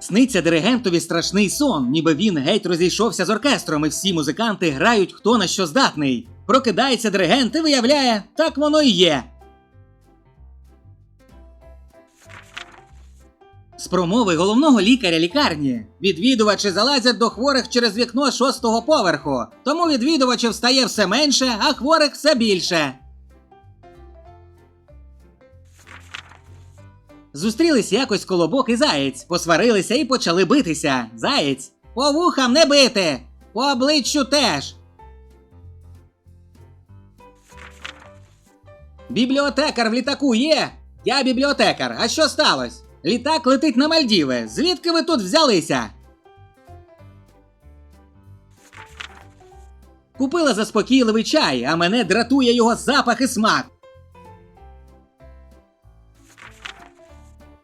Сниться диригентові страшний сон, ніби він геть розійшовся з оркестром, і всі музиканти грають хто на що здатний. Прокидається диригент і виявляє, так воно і є. З промови головного лікаря лікарні відвідувачі залазять до хворих через вікно шостого поверху, тому відвідувачів стає все менше, а хворих все більше. Зустрілись якось колобок і заєць, посварилися і почали битися. Заєць, по вухам не бити, по обличчю теж. Бібліотекар в літаку є? Я бібліотекар. А що сталося? Літак летить на Мальдіви. Звідки ви тут взялися? Купила заспокійливий чай, а мене дратує його запах і смак.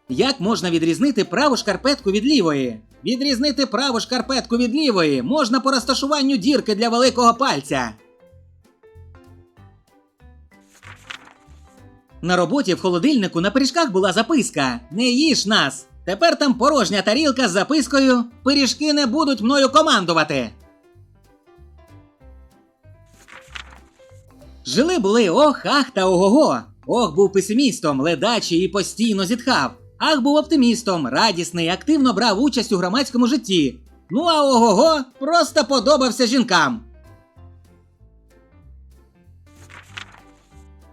Як можна відрізнити праву шкарпетку від лівої? Відрізнити праву шкарпетку від лівої можна по розташуванню дірки для великого пальця. На роботі в холодильнику на пиріжках була записка Не їж нас. Тепер там порожня тарілка з запискою Пиріжки не будуть мною командувати. Жили були ох, ах та ого-го. Ох був песимістом, ледачий і постійно зітхав. Ах був оптимістом, радісний, активно брав участь у громадському житті. Ну а ого-го просто подобався жінкам.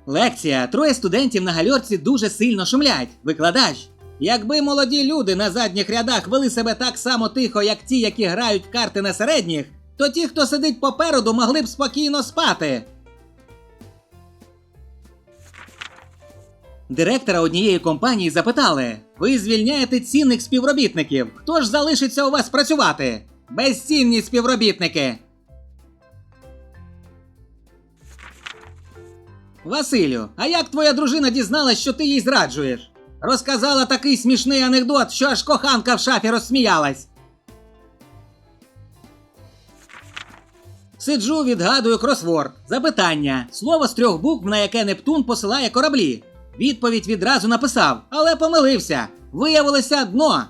Лекція. Троє студентів на гальорці дуже сильно шумлять. Викладач. Якби молоді люди на задніх рядах вели себе так само тихо, як ті, які грають карти на середніх, то ті, хто сидить попереду, могли б спокійно спати. Директора однієї компанії запитали: Ви звільняєте цінних співробітників. Хто ж залишиться у вас працювати? Безцінні співробітники. Василю, а як твоя дружина дізналась, що ти їй зраджуєш? Розказала такий смішний анекдот, що аж коханка в шафі розсміялась. Сиджу, відгадую кросворд. Запитання. Слово з трьох букв, на яке Нептун посилає кораблі. Відповідь відразу написав, але помилився. Виявилося дно.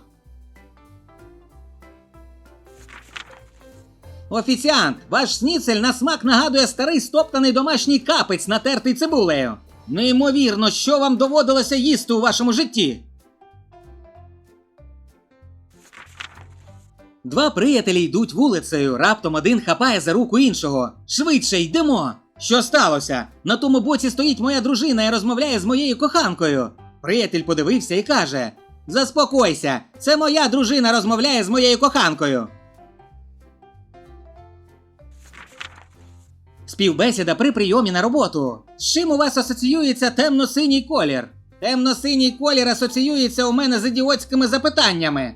Офіціант, ваш сніцель на смак нагадує старий стоптаний домашній капець, натертий цибулею. Неймовірно, що вам доводилося їсти у вашому житті. Два приятелі йдуть вулицею, раптом один хапає за руку іншого. Швидше йдемо. Що сталося? На тому боці стоїть моя дружина і розмовляє з моєю коханкою. Приятель подивився і каже: Заспокойся, це моя дружина розмовляє з моєю коханкою. Співбесіда при прийомі на роботу. З чим у вас асоціюється темно-синій колір? Темно-синій колір асоціюється у мене з ідіотськими запитаннями.